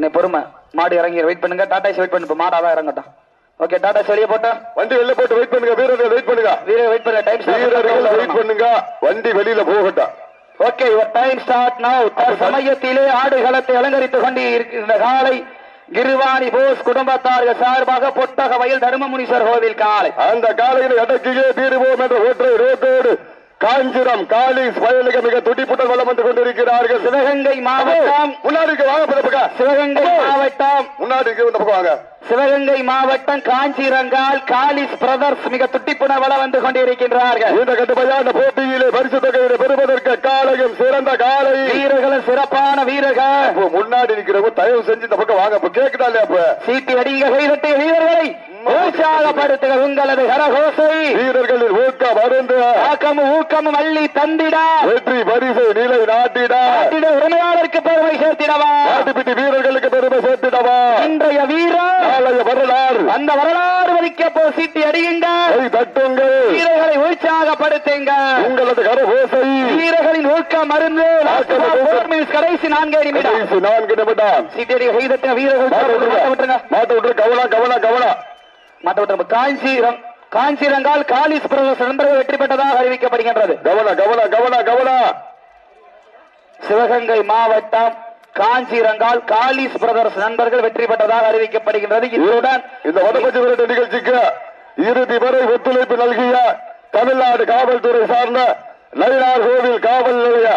அண்ணே பொறுமை. மாடு இறங்கி வெயிட் பண்ணுங்க. டாடா வெயிட் பண்ணு. இப்ப மாடாதான் இறங்கட்டும். ஓகே டாடா வெளியே போட்டா? வண்டி வெளில போட்டு வெயிட் பண்ணுங்க. வீரர்கள் வெயிட் பண்ணுங்க. வீரர் வெயிட் பண்ண டைம் வீரர்கள் வெயிட் பண்ணுங்க. வண்டி வெளியில போகட்டும் okay your time start now சமயத்திலே ஆடுகளத்தை அலங்கரித்துக் கொண்டு இருக்கின்ற காலை கிருவாணி போஸ் குடும்பத்தார்கள் சார்பாக பொட்டக வயல் தர்மமுனீஸ்வர் கோவில் காலை. அந்த காலையில் அடக்கியே தீருவோம் என்ற ஒற்றை ரோட்டோடு காஞ்சிரம் காலிஸ் வயலுக்கு மிக துடிப்புடன் வளம் வந்து கொண்டிருக்கிறார்கள். சிவகங்கை மாவட்டம். முன்னாடி இங்க வாங்க பக்கம் சிவகங்கை மாவட்டம். முன்னாடி இங்க இந்த பக்கம் வாங்க. சிவகங்கை மாவட்டம் காஞ்சிரங்கால் காலிஸ் பிரதர்ஸ் மிக துட்டிப்புணர் வளம் வந்து கொண்டிருக்கின்றார்கள். இந்த கட்டுமையான போட்டியிலே பரிசு தொகையை பெறுவதற்கு காலையும் சிறந்த காலை. வீரர்களும் சிறப்பான வீரர்கள். முன்னாடி நிக்கிறவங்க தயவு செஞ்சு இந்த பக்கம் வாங்க. கேக்குதா இல்லையா அப்ப? சீட்டி அடிங்க கைதட்டிய வீரர்களை. உற்சாகப்படுத்துக உங்களது கரகோசை. வீரர்களின் ஊக்கம் அருந்து ஆக்கமும் ஊக்கமும் அள்ளி தந்திடா. வெற்றி பரிசு நிலை நாட்டிட. நாட்டிட உரிமையாளருக்கு பெருமை சேர்த்திடவா. நாட்டுப்பிட்டி வீரர்களுக்கு பெருமை சேர்த்திடவா. இன்றைய வீரர் நாளைய வரலாறு. அந்த வரலாறு வலிக்க போ சீட்டி அடியுங்க தட்டுங்கள். வீரர்களை உற்சாகப்படுத்துங்க. உங்களது கரகோசை. வீரர்களின் ஊக்கம் மருந்து. கடைசி நான்கே நிமிடம் நான்கு நிமிடம். சீட்டி கைதட்டிய வீரர்கள் மாட்ட விட்டுருங்க. விட்டுருங்க. மாட்ட விட்டுரு விட்டுருங்க காஞ்சிரம் காஞ்சிரங்கால் பிரதேச நண்பர்கள் வெற்றி பெற்றதாக அறிவிக்கப்படுகின்றது. Kavanaugh Kavanaugh Kavanaugh Kavanaugh Sivaganga மாவட்டம் காஞ்சிரங்கால் காலிஸ் பிரதர்ஸ் நண்பர்கள் வெற்றி பெற்றதாக அறிவிக்கப்படுகின்றது இத்துடன் இந்த வடபட்ச விரட்டு நிகழ்ச்சிக்கு இறுதி வரை ஒத்துழைப்பு நல்கிய தமிழ்நாடு காவல்துறை சார்ந்த நயினார் கோவில் காவல் நிலைய